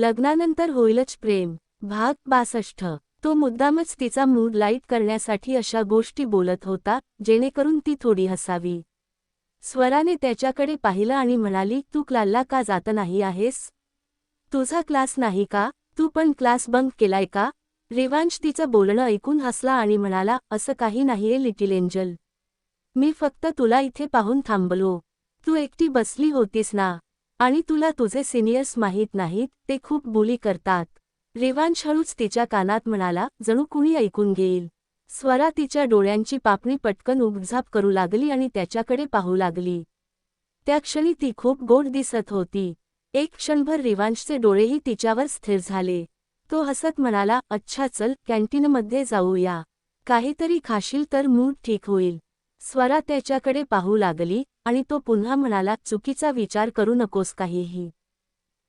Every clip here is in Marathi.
लग्नानंतर होईलच प्रेम. भाग बासष्ट. तो मुद्दामच तिचा मूड लाइट करण्यासाठी अशा गोष्टी बोलत होता जेणेकरून ती थोडी हसावी. स्वराने त्याच्याकडे पाहिलं आणि म्हणाली तू क्लालला का जात नाही आहेस? तुझा क्लास नाही का? तू पण क्लास बंक केलाय का? रेवांश तिचं बोलणं ऐकून हसला आणि म्हणाला असं काही नाहीये लिटिल एंजल. मी फक्त तुला इथे पाहून थांबलो. तू एकटी बसली होतीस ना? आणि तुला तुझे सिनियर्स माहीत नाहीत ते खूप बोली करतात. रेवांश हळूच तिच्या कानात म्हणाला जणू कुणी ऐकून घेईल स्वरा तिच्या डोळ्यांची पापणी पटकन उबझाप करू लागली आणि त्याच्याकडे पाहू लागली. त्या क्षणी ती खूप गोड दिसत होती. एक क्षणभर रिवांशचे डोळेही तिच्यावर स्थिर झाले. तो हसत म्हणाला अच्छा चल कॅन्टीनमध्ये जाऊया. काहीतरी खाशील तर मूड ठीक होईल स्वरा त्याच्याकडे पाहू लागली. आणि तो पुन्हा म्हणाला चुकीचा विचार करू नकोस काहीही.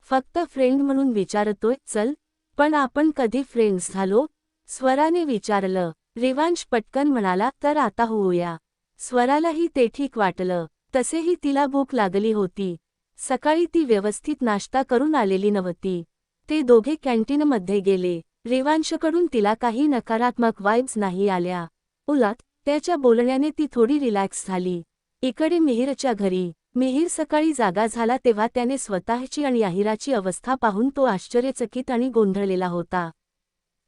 फक्त फ्रेंड म्हणून विचारतोय चल. पण आपण कधी फ्रेंड्स झालो स्वराने विचारलं. रिवांश पटकन म्हणाला तर आता होऊया स्वरालाही ते ठीक वाटलं. तसेही तिला भूक लागली होती. सकाळी ती व्यवस्थित नाश्ता करून आलेली नव्हती. ते दोघे कॅन्टीनमध्ये गेले. रेवांशकडून तिला काही नकारात्मक वाईब्स नाही आल्या. उलट त्याच्या बोलण्याने ती थोडी रिलॅक्स झाली. इकडे मिहीरच्या घरी. मिहीर सकाळी जागा झाला तेव्हा त्याने स्वतःची आणि अहिराची अवस्था पाहून तो आश्चर्यचकित आणि गोंधळलेला होता.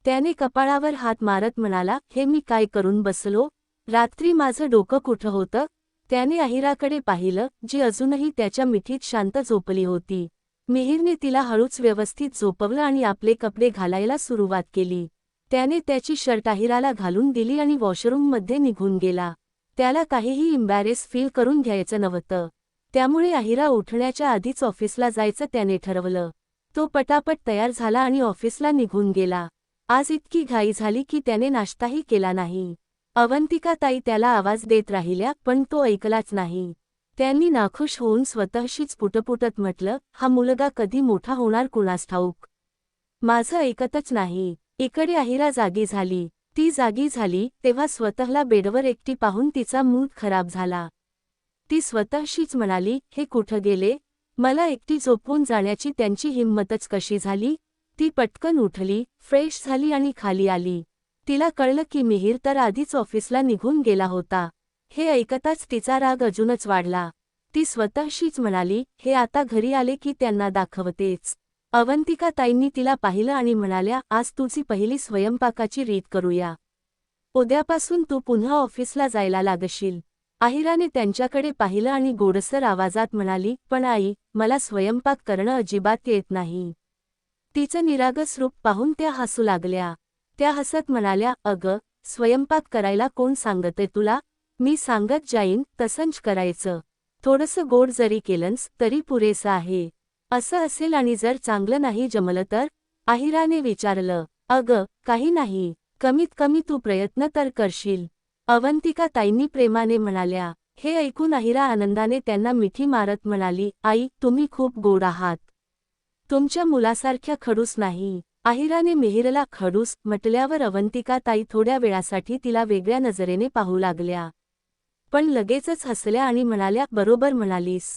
त्याने कपाळावर हात मारत म्हणाला हे मी काय करून बसलो? रात्री माझं डोकं कुठं होतं? त्याने अहिराकडे पाहिलं जी अजूनही त्याच्या मिठीत शांत झोपली होती. मिहीरने तिला हळूच व्यवस्थित झोपवलं आणि आपले कपडे घालायला सुरुवात केली. त्याने त्याची शर्ट अहिराला घालून दिली आणि वॉशरूममध्ये निघून गेला. त्याला काहीही इम्बॅरेस फील करून घ्यायचं नव्हतं. त्यामुळे अहिरा उठण्याच्या आधीच ऑफिसला जायचं त्याने ठरवलं. तो पटापट तयार झाला आणि ऑफिसला निघून गेला. आज इतकी घाई झाली की त्याने नाश्ताही केला नाही. अवंतिका ताई त्याला आवाज देत राहिल्या पण तो ऐकलाच नाही. त्यांनी नाखुश होऊन स्वतःशीच पुटपुटत म्हटलं हा मुलगा कधी मोठा होणार कुणास ठाऊक? माझं ऐकतच नाही. इकडे अहिरा जागी झाली. ती जागी झाली तेव्हा स्वतःला बेडवर एकटी पाहून तिचा मूड खराब झाला. ती स्वतःशीच म्हणाली हे कुठं गेले? मला एकटी झोपवून जाण्याची त्यांची हिंमतच कशी झाली? ती पटकन उठली फ्रेश झाली आणि खाली आली. तिला कळलं की मिहीर तर आधीच ऑफिसला निघून गेला होता. हे ऐकताच तिचा राग अजूनच वाढला. ती स्वतःशीच म्हणाली हे आता घरी आले की त्यांना दाखवतेच. अवंतिका ताईंनी तिला पाहिलं आणि म्हणाल्या आज तुझी पहिली स्वयंपाकाची रीत करूया. उद्यापासून तू पुन्हा ऑफिसला जायला लागशील. आहिराने त्यांच्याकडे पाहिलं आणि गोडसर आवाजात म्हणाली पण आई मला स्वयंपाक करणं अजिबात येत नाही. तिचं निरागस रूप पाहून त्या हसू लागल्या. त्या हसत म्हणाल्या अग स्वयंपाक करायला कोण सांगते तुला? मी सांगत जाईन तसंच करायचं. थोडंसं गोड जरी केलंस तरी पुरेसं आहे. असं असेल आणि जर चांगलं नाही जमलं तर? आहिराने विचारलं अग काही नाही. कमीत कमी तू प्रयत्न तर करशील. अवंतिका ताईंनी प्रेमाने म्हणाल्या हे ऐकून अहिरा आनंदाने त्यांना मिठी मारत म्हणाली आई तुम्ही खूप गोड आहात. तुमच्या मुलासारख्या खडूस नाही. आहिराने मिहिरला खडूस म्हटल्यावर अवंतिका ताई थोड्या वेळासाठी तिला वेगळ्या नजरेने पाहू लागल्या. पण लगेचच हसल्या आणि म्हणाल्या बरोबर म्हणालीस.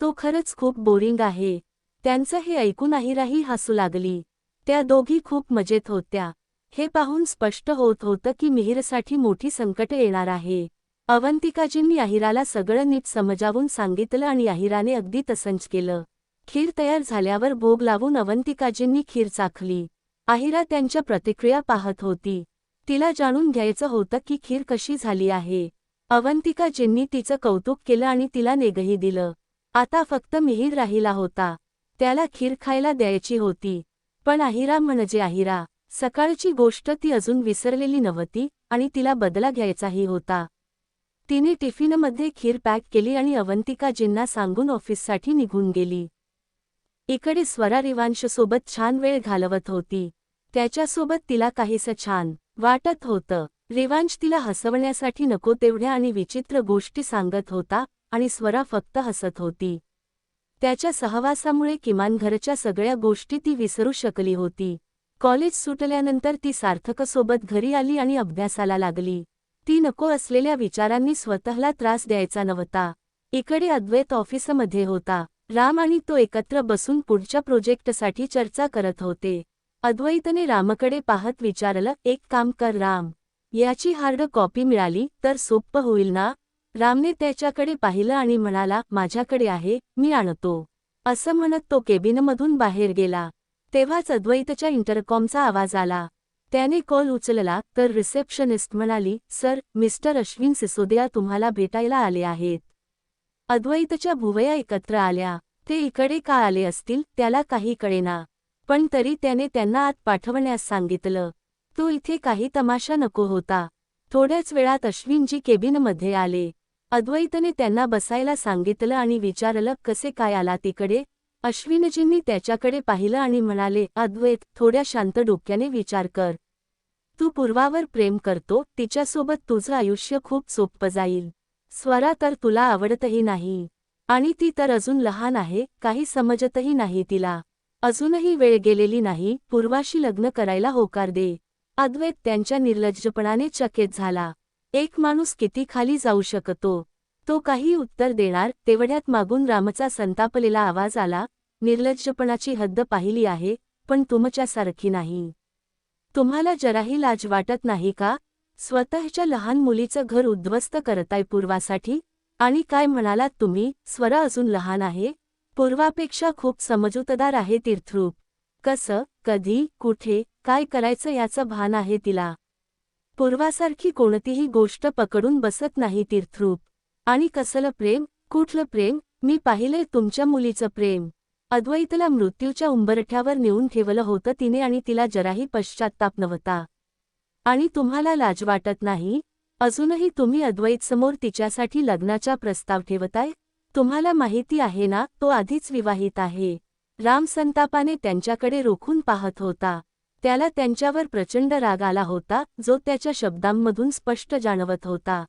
तो खरंच खूप बोरिंग आहे. त्यांचं हे ऐकून अहिराही हसू लागली. त्या दोघी खूप मजेत होत्या. हे पाहून स्पष्ट होत होतं की मिहिरसाठी मोठी संकट येणार आहे. अवंतिकाजींनी अहिराला सगळं नीट समजावून सांगितलं आणि अहिराने अगदी तसंच केलं. खीर तयार झाल्यावर भोग लावून अवंतिकाजींनी खीर चाखली. आहिरा त्यांच्या प्रतिक्रिया पाहत होती. तिला जाणून घ्यायचं होतं की खीर कशी झाली आहे. अवंतिकाजींनी तिचं कौतुक केलं आणि तिला नेगही दिलं. आता फक्त मिहीर राहिला होता. त्याला खीर खायला द्यायची होती. पण आहिरा म्हणजे आहिरा सकाळची गोष्ट ती अजून विसरलेली नव्हती आणि तिला बदला घ्यायचाही होता. तिने टिफिनमध्ये खीर पॅक केली आणि अवंतिकाजींना सांगून ऑफिससाठी निघून गेली. इकडे स्वरा रिवांशसोबत छान वेळ घालवत होती. त्याच्यासोबत तिला काहीसं छान वाटत होतं. रिवांश तिला हसवण्यासाठी नको तेवढ्या आणि विचित्र गोष्टी सांगत होता आणि स्वरा फक्त हसत होती. त्याच्या सहवासामुळे किमान घरच्या सगळ्या गोष्टी ती विसरू शकली होती. कॉलेज सुटल्यानंतर ती सार्थकसोबत घरी आली आणि अभ्यासाला लागली. ती नको असलेल्या विचारांनी स्वतःला त्रास द्यायचा नव्हता. इकडे अद्वैत ऑफिसमध्ये होता. राम आणि तो एकत्र बसून पुढच्या प्रोजेक्टसाठी चर्चा करत होते. अद्वैतने रामकडे पाहत विचारलं एक काम कर राम. याची हार्ड कॉपी मिळाली तर सोप्प होईल ना? रामने त्याच्याकडे पाहिलं आणि म्हणाला माझ्याकडे आहे मी आणतो. असं म्हणत तो केबिनमधून बाहेर गेला. तेव्हाच अद्वैतच्या इंटरकॉमचा आवाज आला. त्याने कॉल उचलला तर रिसेप्शनिस्ट म्हणाली सर मिस्टर अश्विन सिसोदिया तुम्हाला भेटायला आले आहेत. अद्वैतच्या भुवया एकत्र आल्या. ते इकडे का आले असतील त्याला काही कळेना. पण तरी त्याने त्यांना आत पाठवण्यास सांगितलं. तो इथे काही तमाशा नको होता. थोड्याच वेळात अश्विनजी केबिनमध्ये आले. अद्वैतने त्यांना बसायला सांगितलं आणि विचारलं कसे काय आला तिकडे? अश्विनजींनी त्याच्याकडे पाहिलं आणि म्हणाले अद्वैत थोड्या शांत डोक्याने विचार कर. तू पूर्वावर प्रेम करतो तिच्यासोबत तुझं आयुष्य खूप सोपं जाईल. स्वरा तर तुला आवडतही नाही. आणि ती तर अजून लहान आहे काही समजतही नाही तिला. अजूनही वेळ गेलेली नाही पूर्वाशी लग्न करायला होकार दे. अद्वैत त्यांच्या निर्लज्जपणाने चकित झाला. एक माणूस किती खाली जाऊ शकतो? तो काही उत्तर देणार तेवढ्यात मागून रामचा संतापलेला आवाज आला निर्लज्जपणाची हद्द पाहिली आहे पण तुमच्यासारखी नाही. तुम्हाला जराही लाज वाटत नाही का? स्वतःच्या लहान मुलीचं घर उद्ध्वस्त करताय पूर्वासाठी? आणि काय म्हणालात तुम्ही स्वरा अजून लहान आहे? पूर्वापेक्षा खूप समजूतदार आहे तीर्थरूप. कसं कधी कुठे काय करायचं याचं भान आहे तिला. पूर्वासारखी कोणतीही गोष्ट पकडून बसत नाही तीर्थरूप. आणि कसलं प्रेम कुठलं प्रेम मी पाहिलंय तुमच्या मुलीचं प्रेम. अद्वैतला मृत्यूच्या उंबरठ्यावर नेऊन ठेवलं होतं तिने आणि तिला जराही पश्चात्ताप नव्हता. आणि तुम्हाला लाज वाटत नाही? अजूनही तुम्ही अद्वैतसमोर तिच्यासाठी लग्नाचा प्रस्ताव ठेवताय? तुम्हाला माहिती आहे ना तो आधीच विवाहित आहे. राम संतापाने त्यांच्याकडे रोखून पाहत होता. त्याला त्यांच्यावर प्रचंड राग आला होता जो त्याच्या शब्दांमधून स्पष्ट जाणवत होता.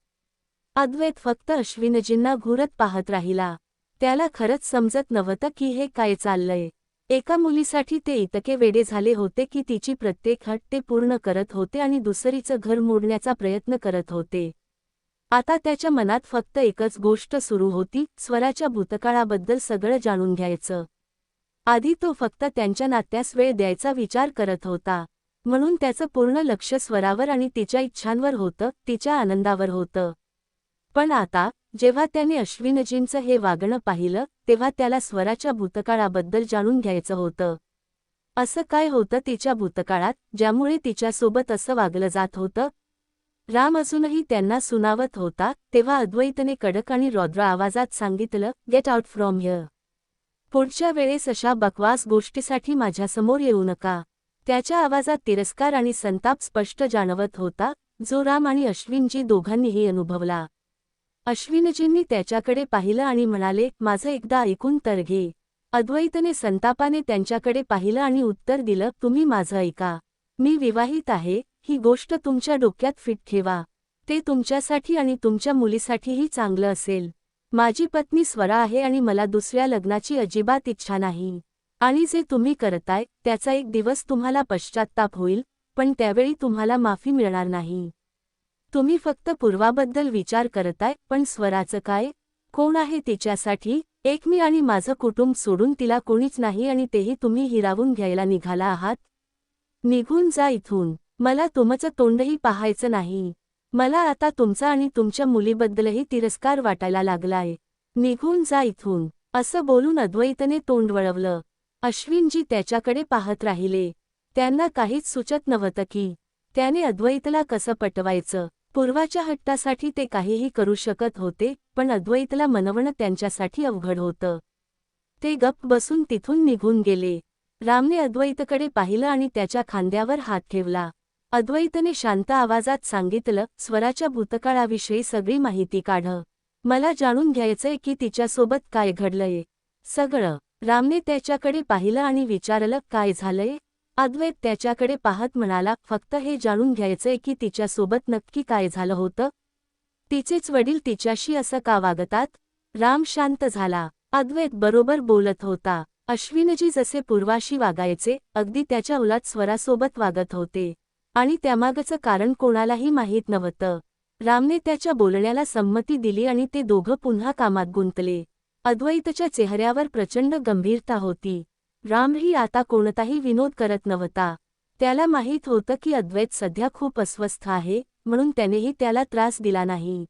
अद्वैत फक्त अश्विनजींना घुरत पाहत राहिला. त्याला खरंच समजत नव्हतं की हे काय चाललंय. एका मुलीसाठी ते इतके वेडे झाले होते की तिची प्रत्येक हट ते पूर्ण करत होते आणि दुसरीचं घर मोडण्याचा प्रयत्न करत होते. आता त्याच्या मनात फक्त एकच गोष्ट सुरू होती स्वराच्या भूतकाळाबद्दल सगळं जाणून घ्यायचं. आधी तो फक्त त्यांच्या नात्यास वेळ द्यायचा विचार करत होता. म्हणून त्याचं पूर्ण लक्ष स्वरावर आणि तिच्या इच्छांवर होतं तिच्या आनंदावर होतं. पण आता जेव्हा त्याने अश्विनजींचं हे वागणं पाहिलं तेव्हा त्याला स्वराच्या भूतकाळाबद्दल जाणून घ्यायचं होतं. असं काय होतं तिच्या भूतकाळात ज्यामुळे तिच्यासोबत असं वागलं जात होतं? राम अजूनही त्यांना सुनावत होता तेव्हा अद्वैतने कडक आणि रौद्र आवाजात सांगितलं गेट आउट फ्रॉम हिअर पुढच्या वेळेस अशा बकवास गोष्टीसाठी माझ्यासमोर येऊ नका. त्याच्या आवाजात तिरस्कार आणि संताप स्पष्ट जाणवत होता जो राम आणि अश्विनजी दोघांनीही अनुभवला. अश्विनजींनी त्याच्याकडे पाहिलं आणि म्हणाले माझं एकदा ऐकून तर घे. अद्वैतने संतापाने त्यांच्याकडे पाहिलं आणि उत्तर दिलं तुम्ही माझं ऐका. मी विवाहित आहे. ही गोष्ट तुमच्या डोक्यात फिट ठेवा. ते तुमच्यासाठी आणि तुमच्या मुलीसाठीही चांगलं असेल. माझी पत्नी स्वरा आहे आणि मला दुसऱ्या लग्नाची अजिबात इच्छा नाही. आणि जे तुम्ही करताय त्याचा एक दिवस तुम्हाला पश्चात्ताप होईल पण त्यावेळी तुम्हाला माफी मिळणार नाही. तुम्ही फक्त पूर्वाबद्दल विचार करताय पण स्वराचं काय? कोण आहे तिच्यासाठी? एक मी आणि माझं कुटुंब सोडून तिला कोणीच नाही आणि तेही तुम्ही हिरावून घ्यायला निघाला आहात? निघून जा इथून. मला तुमचं तोंडही पाहायचं नाही. मला आता तुमचा आणि तुमच्या मुलीबद्दलही तिरस्कार वाटायला लागलाय निघून जा इथून. असं बोलून अद्वैतने तोंड वळवलं. अश्विनजी त्याच्याकडे पाहत राहिले. त्यांना काहीच सुचत नव्हतं की त्याने अद्वैतला कसं पटवायचं? पूर्वाच्या हट्टासाठी ते काहीही करू शकत होते पण अद्वैतला मनवणं त्यांच्यासाठी अवघड होतं. ते गप्प बसून तिथून निघून गेले. रामने अद्वैतकडे पाहिलं आणि त्याच्या खांद्यावर हात ठेवला. अद्वैतने शांत आवाजात सांगितलं स्वराच्या भूतकाळाविषयी सगळी माहिती काढ. मला जाणून घ्यायचंय की तिच्यासोबत काय घडलंय. सगळं. रामने त्याच्याकडे पाहिलं आणि विचारलं काय झालंय? अद्वैत त्याच्याकडे पाहत म्हणाला फक्त हे जाणून घ्यायचंय की तिच्यासोबत नक्की काय झालं होतं? तिचेच वडील तिच्याशी असं का वागतात? राम शांत झाला. अद्वैत बरोबर बोलत होता. अश्विनजी जसे पूर्वाशी वागायचे अगदी त्याच्या उलात स्वरासोबत वागत होते. आणि त्यामागचं कारण कोणालाही माहीत नव्हतं. रामने त्याच्या बोलण्याला संमती दिली आणि ते दोघं पुन्हा कामात गुंतले. अद्वैतच्या चेहऱ्यावर प्रचंड गंभीरता होती. रामही आता कोणताही विनोद करत नव्हता. त्याला माहीत होतं की अद्वैत सध्या खूप अस्वस्थ आहे म्हणून त्यानेही त्याला त्रास दिला नाही.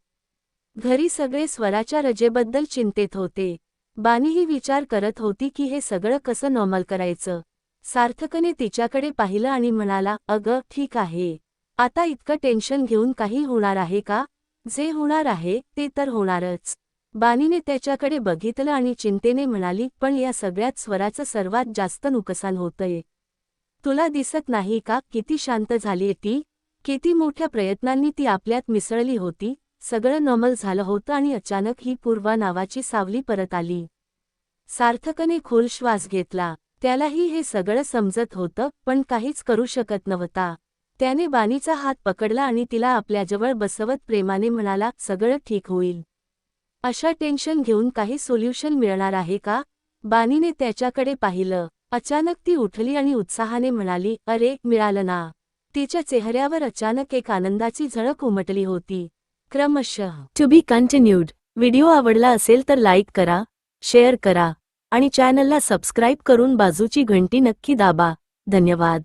घरी सगळे स्वराच्या रजेबद्दल चिंतेत होते. बानीही विचार करत होती की हे सगळं कसं नॉर्मल करायचं? सार्थकने तिच्याकडे पाहिलं आणि म्हणाला अगं ठीक आहे. आता इतकं टेन्शन घेऊन काही होणार आहे का? जे होणार आहे ते तर होणारच. बानीने त्याच्याकडे बघितलं आणि चिंतेने म्हणाली पण या सगळ्यात स्वराचं सर्वात जास्त नुकसान होतंय. तुला दिसत नाही का किती शांत झालीय ती? किती मोठ्या प्रयत्नांनी ती आपल्यात मिसळली होती? सगळं नॉर्मल झालं होतं आणि अचानक ही पूर्वा नावाची सावली परत आली. सार्थकने खोल श्वास घेतला. त्यालाही हे सगळं समजत होतं पण काहीच करू शकत नव्हता. त्याने बानीचा हात पकडला आणि तिला आपल्याजवळ बसवत प्रेमाने म्हणाला सगळं ठीक होईल. अशा टेन्शन घेऊन काही सोल्युशन मिळणार आहे का? बानीने त्याच्याकडे पाहिलं. अचानक ती उठली आणि उत्साहाने म्हणाली अरे मिळालं ना. तिच्या चेहऱ्यावर अचानक एक आनंदाची झळक उमटली होती. क्रमशः. टू बी कंटिन्यूड व्हिडिओ आवडला असेल तर लाईक करा शेअर करा. आणि चॅनलला सबस्क्राईब करून बाजूची घंटी नक्की दाबा. धन्यवाद.